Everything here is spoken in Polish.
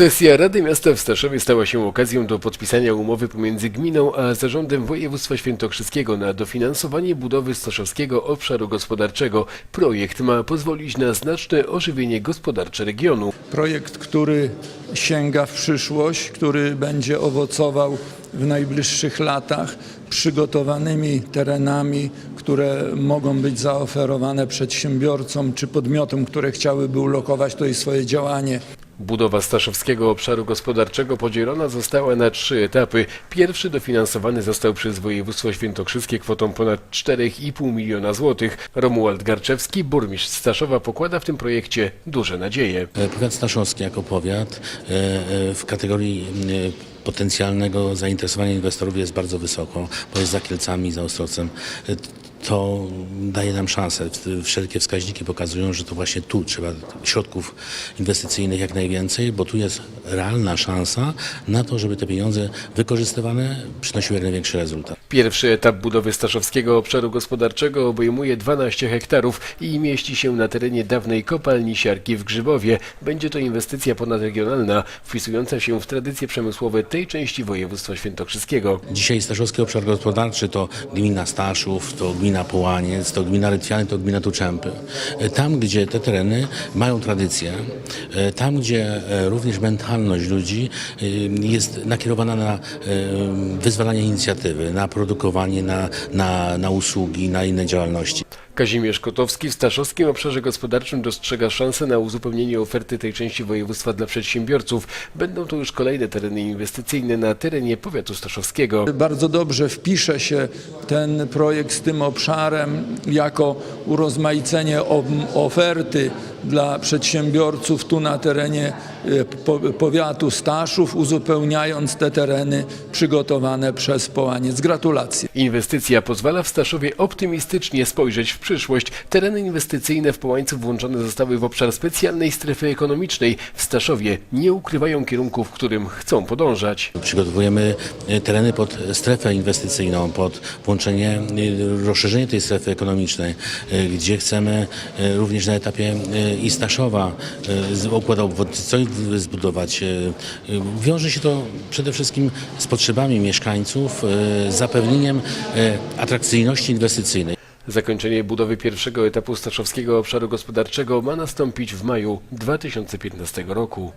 Sesja Rady Miasta w Staszowie stała się okazją do podpisania umowy pomiędzy gminą a zarządem województwa świętokrzyskiego na dofinansowanie budowy Staszowskiego Obszaru Gospodarczego. Projekt ma pozwolić na znaczne ożywienie gospodarcze regionu. Projekt, który sięga w przyszłość, który będzie owocował w najbliższych latach przygotowanymi terenami, które mogą być zaoferowane przedsiębiorcom czy podmiotom, które chciałyby ulokować tutaj swoje działanie. Budowa Staszowskiego Obszaru Gospodarczego podzielona została na trzy etapy. Pierwszy dofinansowany został przez województwo świętokrzyskie kwotą ponad 4,5 miliona złotych. Romuald Garczewski, burmistrz Staszowa, pokłada w tym projekcie duże nadzieje. E, Powiat Staszowski jako powiat e, e, w kategorii potencjalnego zainteresowania inwestorów jest bardzo wysoko, bo jest za Kielcami, za Ostrowcem. To daje nam szansę. Wszelkie wskaźniki pokazują, że to właśnie tu trzeba środków inwestycyjnych jak najwięcej, bo tu jest realna szansa na to, żeby te pieniądze wykorzystywane przynosiły jak największy rezultat. Pierwszy etap budowy Staszowskiego Obszaru Gospodarczego obejmuje 12 hektarów i mieści się na terenie dawnej kopalni siarki w Grzybowie. Będzie to inwestycja ponadregionalna, wpisująca się w tradycje przemysłowe tej części województwa świętokrzyskiego. Dzisiaj Staszowski Obszar Gospodarczy to gmina Staszów, to gmina Połaniec, to gmina Rytwiany, to gmina Tuczępy. E, Tam, gdzie te tereny mają tradycję, e, tam, gdzie e, również mentalność ludzi jest nakierowana na wyzwalanie inicjatywy, na produkowanie, na, na, na usługi, na inne działalności. Kazimierz Kotowski w Staszowskim Obszarze Gospodarczym dostrzega szansę na uzupełnienie oferty tej części województwa dla przedsiębiorców. Będą to już kolejne tereny inwestycyjne na terenie powiatu staszowskiego. Bardzo dobrze wpisze się ten projekt z tym obszarem jako urozmaicenie oferty dla przedsiębiorców tu na terenie e, po- powiatu Staszów, uzupełniając te tereny przygotowane przez Połaniec. Gratulacje. Inwestycja pozwala w Staszowie optymistycznie spojrzeć w przyszłość. Tereny inwestycyjne w Połańcu włączone zostały w obszar specjalnej strefy ekonomicznej. W Staszowie nie ukrywają kierunku, w którym chcą podążać. Przygotowujemy e, tereny pod strefę inwestycyjną, pod włączenie, e, rozszerzenie tej strefy ekonomicznej, gdzie chcemy również na etapie i Staszowa e, układ obwodnicowy zbudować. E, e, Wiąże się to przede wszystkim z potrzebami mieszkańców, zapewnieniem atrakcyjności inwestycyjnej. Zakończenie budowy pierwszego etapu Staszowskiego Obszaru Gospodarczego ma nastąpić w maju 2015 roku.